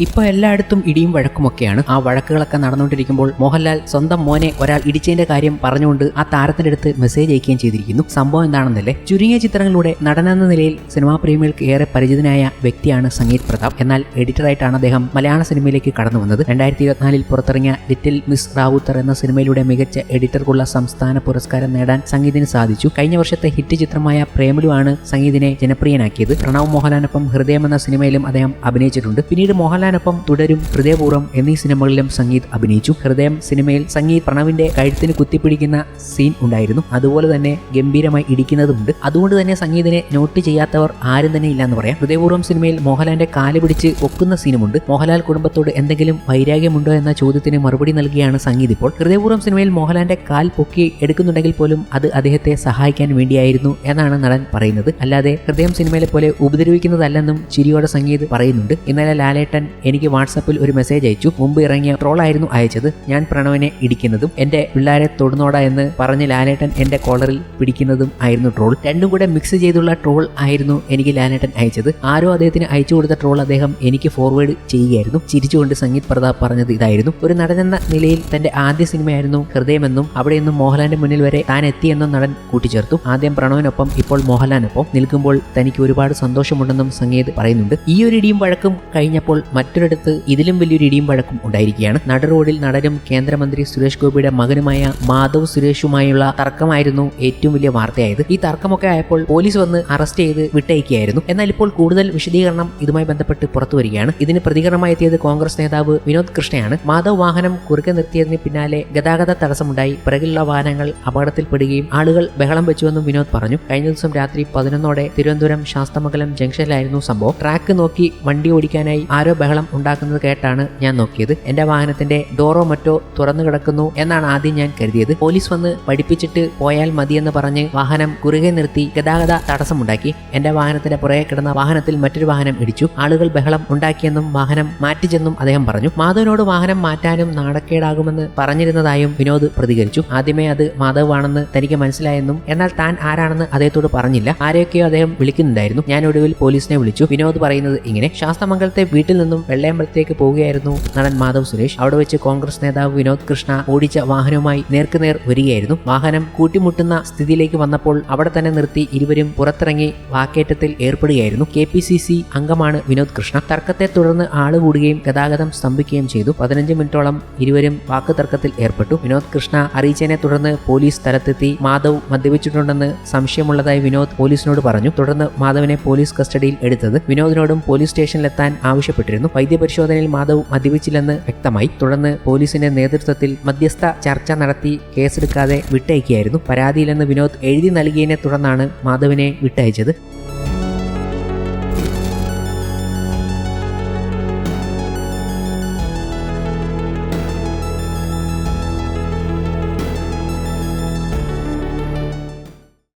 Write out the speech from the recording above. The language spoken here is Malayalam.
ഇപ്പൊ എല്ലായിടത്തും ഇടിയും വഴക്കുമൊക്കെയാണ്. ആ വഴക്കുകളൊക്കെ നടന്നുകൊണ്ടിരിക്കുമ്പോൾ മോഹൻലാൽ സ്വന്തം മോനെ ഒരാൾ ഇടിച്ചതിന്റെ കാര്യം പറഞ്ഞുകൊണ്ട് ആ താരത്തിന്റെ അടുത്ത് മെസ്സേജ് അയക്കുകയും ചെയ്തിരിക്കുന്നു. സംഭവം എന്താണെന്നല്ലേ? ചുരുങ്ങിയ ചിത്രങ്ങളിലൂടെ നടനെന്ന നിലയിൽ സിനിമാ പ്രേമികൾക്ക് ഏറെ പരിചിതനായ വ്യക്തിയാണ് സംഗീത് പ്രതാപ്. എന്നാൽ എഡിറ്ററായിട്ടാണ് അദ്ദേഹം മലയാള സിനിമയിലേക്ക് കടന്നു വന്നത്. രണ്ടായിരത്തി ഇരുപത്തിനാലിൽ പുറത്തിറങ്ങിയ ലിറ്റിൽ മിസ് റാവുത്തർ എന്ന സിനിമയിലൂടെ മികച്ച എഡിറ്റർക്കുള്ള സംസ്ഥാന പുരസ്കാരം നേടാൻ സംഗീതിന് സാധിച്ചു. കഴിഞ്ഞ വർഷത്തെ ഹിറ്റ് ചിത്രമായ പ്രേമലു ആണ് സംഗീതിനെ ജനപ്രിയനാക്കിയത്. പ്രണവ് മോഹൻലാലിനൊപ്പം ഹൃദയം എന്ന സിനിമയിലും അദ്ദേഹം അഭിനയിച്ചിട്ടുണ്ട്. പിന്നീട് മോഹൻലാലിനൊപ്പം തുടരും ഹൃദയപൂർവം എന്നീ സിനിമകളിലും സംഗീത് അഭിനയിച്ചു. ഹൃദയം സിനിമയിൽ സംഗീത് പ്രണവിന്റെ കഴുത്തിന് കുത്തിപ്പിടിക്കുന്ന സീൻ ഉണ്ടായിരുന്നു. അതുപോലെ തന്നെ ഗംഭീരമായി ഇടിക്കുന്നതുമുണ്ട്. അതുകൊണ്ട് തന്നെ സംഗീതിനെ നോട്ട് ചെയ്യാത്തവർ ആരും തന്നെ ഇല്ല എന്ന് പറയാം. ഹൃദയപൂർവം സിനിമയിൽ മോഹൻലാലിന്റെ കാൽ പിടിച്ച് ഒക്കുന്ന സീനുമുണ്ട്. മോഹൻലാൽ കുടുംബത്തോട് എന്തെങ്കിലും വൈരാഗ്യമുണ്ടോ എന്ന ചോദ്യത്തിന് മറുപടി നൽകിയാണ് സംഗീത് ഇപ്പോൾ. ഹൃദയപൂർവം സിനിമയിൽ മോഹൻലാലിന്റെ കാൽ പൊക്കി എടുക്കുന്നുണ്ടെങ്കിൽ പോലും അത് അദ്ദേഹത്തെ സഹായിക്കാൻ വേണ്ടിയായിരുന്നു എന്നാണ് നടൻ പറയുന്നത്. അല്ലാതെ ഹൃദയം സിനിമയിലെ പോലെ ഉപദ്രവിക്കുന്നതല്ലെന്നും ചിരിയോടെ സംഗീത് പറയുന്നുണ്ട്. ഇന്നലെ ലാലേട്ടൻ എനിക്ക് വാട്സപ്പിൽ ഒരു മെസ്സേജ് അയച്ചു. മുമ്പ് ഇറങ്ങിയ ട്രോളായിരുന്നു അയച്ചത്. ഞാൻ പ്രണവിനെ ഇടിക്കുന്നതും എന്റെ പിള്ളേരെ തൊടുന്നോടാ എന്ന് പറഞ്ഞ് ലാലേട്ടൻ എന്റെ കോളറിൽ പിടിക്കുന്നതും ആയിരുന്നു ട്രോൾ രണ്ടും കൂടെ മിക്സ് ചെയ്തുള്ള ട്രോൾ ആയിരുന്നു എനിക്ക് ലാലേട്ടൻ അയച്ചത്. ആരോ അദ്ദേഹത്തിന് അയച്ചു കൊടുത്ത ട്രോൾ അദ്ദേഹം എനിക്ക് ഫോർവേഡ് ചെയ്യുകയായിരുന്നു. ചിരിച്ചുകൊണ്ട് സംഗീത് പ്രതാപ് പറഞ്ഞത് ഇതായിരുന്നു. ഒരു നടനെന്ന നിലയിൽ തന്റെ ആദ്യ സിനിമയായിരുന്നു ഹൃദയമെന്നും അവിടെ നിന്നും മോഹൻലാലിന്റെ മുന്നിൽ വരെ താൻ എത്തിയെന്നും നടൻ കൂട്ടിച്ചേർത്തു. ആദ്യം പ്രണവിനൊപ്പം ഇപ്പോൾ മോഹൻലാലിനൊപ്പം നിൽക്കുമ്പോൾ തനിക്ക് ഒരുപാട് സന്തോഷമുണ്ടെന്നും സംഗീത് പറയുന്നുണ്ട്. ഈ ഒരു ഇടിയും വഴക്കും കഴിഞ്ഞപ്പോൾ മറ്റൊരിടത്ത് ഇതിലും വലിയൊരു ഇടിയും വഴക്കും ഉണ്ടായിരിക്കുകയാണ്. നട റോഡിൽ നടനും കേന്ദ്രമന്ത്രി സുരേഷ് ഗോപിയുടെ മകനുമായ മാധവ് സുരേഷുമായുള്ള തർക്കമായിരുന്നു ഏറ്റവും വലിയ വാർത്തയായത്. ഈ തർക്കമൊക്കെ ആയപ്പോൾ പോലീസ് വന്ന് അറസ്റ്റ് ചെയ്ത് വിട്ടയക്കുകയായിരുന്നു. എന്നാൽ ഇപ്പോൾ കൂടുതൽ വിശദീകരണം ഇതുമായി ബന്ധപ്പെട്ട് പുറത്തു വരികയാണ്. ഇതിന് പ്രതികരണമായി എത്തിയത് കോൺഗ്രസ് നേതാവ് വിനോദ് കൃഷ്ണയാണ്. മാധവ് വാഹനം കുറുക്കെ നിർത്തിയതിന് പിന്നാലെ ഗതാഗത തടസ്സമുണ്ടായി. പിറകിലുള്ള വാഹനങ്ങൾ അപകടത്തിൽപ്പെടുകയും ആളുകൾ ബഹളം വെച്ചുവെന്നും വിനോദ് പറഞ്ഞു. കഴിഞ്ഞ ദിവസം രാത്രി പതിനൊന്നോടെ തിരുവനന്തപുരം ശാസ്തമംഗലം ജംഗ്ഷനിലായിരുന്നു സംഭവം. ട്രാക്ക് നോക്കി വണ്ടി ഓടിക്കാനായി ആരോ ബഹളം ഉണ്ടാക്കുന്നത് കേട്ടാണ് ഞാൻ നോക്കിയത്. എന്റെ വാഹനത്തിന്റെ ഡോറോ മറ്റോ തുറന്നു കിടക്കുന്നു എന്നാണ് ആദ്യം ഞാൻ കരുതിയത്. പോലീസ് വന്ന് പഠിപ്പിച്ചിട്ട് പോയാൽ മതിയെന്ന് പറഞ്ഞ് വാഹനം കുറുകെ നിർത്തി ഗതാഗത തടസ്സമുണ്ടാക്കി. എന്റെ വാഹനത്തിന്റെ പുറകെ കിടന്ന വാഹനത്തിൽ മറ്റൊരു വാഹനം ഇടിച്ചു. ആളുകൾ ബഹളം ഉണ്ടാക്കിയെന്നും വാഹനം മാറ്റിച്ചെന്നും അദ്ദേഹം പറഞ്ഞു. മാധവനോട് വാഹനം മാറ്റാനും നാടക്കേടാകുമെന്ന് പറഞ്ഞിരുന്നതായും വിനോദ് പ്രതികരിച്ചു. ആദ്യമേ അത് മാധവാണെന്ന് തനിക്ക് മനസ്സിലായെന്നും എന്നാൽ താൻ ആരാണെന്ന് അദ്ദേഹത്തോട് പറഞ്ഞില്ല. ആരെയൊക്കെയോ അദ്ദേഹം വിളിക്കുന്നുണ്ടായിരുന്നു. ഞാൻ ഒടുവിൽ പോലീസിനെ വിളിച്ചു. വിനോദ് പറയുന്നത് ഇങ്ങനെ ശാസ്തമംഗലത്തെ വീട്ടിൽ നിന്നും വെള്ളയമ്പലത്തേക്ക് പോവുകയായിരുന്നു നടൻ മാധവ് സുരേഷ്. അവിടെ വെച്ച് കോൺഗ്രസ് നേതാവ് വിനോദ് കൃഷ്ണ ഓടിച്ച വാഹനവുമായി നേർക്കുനേർ വരികയായിരുന്നു. വാഹനം കൂട്ടിമുട്ടുന്ന സ്ഥിതിയിലേക്ക് വന്നപ്പോൾ അവിടെ തന്നെ നിർത്തി ഇരുവരും പുറത്തിറങ്ങി വാക്കേറ്റത്തിൽ ഏർപ്പെടുകയായിരുന്നു. കെ പി സി സി അംഗമാണ് വിനോദ് കൃഷ്ണ. തർക്കത്തെ തുടർന്ന് ആൾ കൂടുകയും ഗതാഗതം സ്തംഭിക്കുകയും ചെയ്തു. പതിനഞ്ച് മിനിറ്റോളം ഇരുവരും വാക്ക് തർക്കത്തിൽ ഏർപ്പെട്ടു. വിനോദ് കൃഷ്ണ അറിയിച്ചതിനെ തുടർന്ന് പോലീസ് സ്ഥലത്തെത്തി മാധവ് മദ്യപിച്ചിട്ടുണ്ടെന്ന് സംശയമുള്ളതായി വിനോദ് പോലീസിനോട് പറഞ്ഞു. തുടർന്ന് മാധവിനെ പോലീസ് കസ്റ്റഡിയിൽ എടുത്തത് വിനോദിനോടും പോലീസ് സ്റ്റേഷനിലെത്താൻ ആവശ്യപ്പെട്ടിരുന്നു. വൈദ്യപരിശോധനയിൽ മാധവ് മദ്യപിച്ചില്ലെന്ന് വ്യക്തമായി. തുടർന്ന് പോലീസിന്റെ നേതൃത്വത്തിൽ മധ്യസ്ഥ ചർച്ച നടത്തി കേസെടുക്കാതെ വിട്ടയക്കുകയായിരുന്നു. പരാതിയില്ലെന്ന് വിനോദ് എഴുതി നൽകിയതിനെ തുടർന്നാണ് മാധവിനെ വിട്ടയച്ചത്.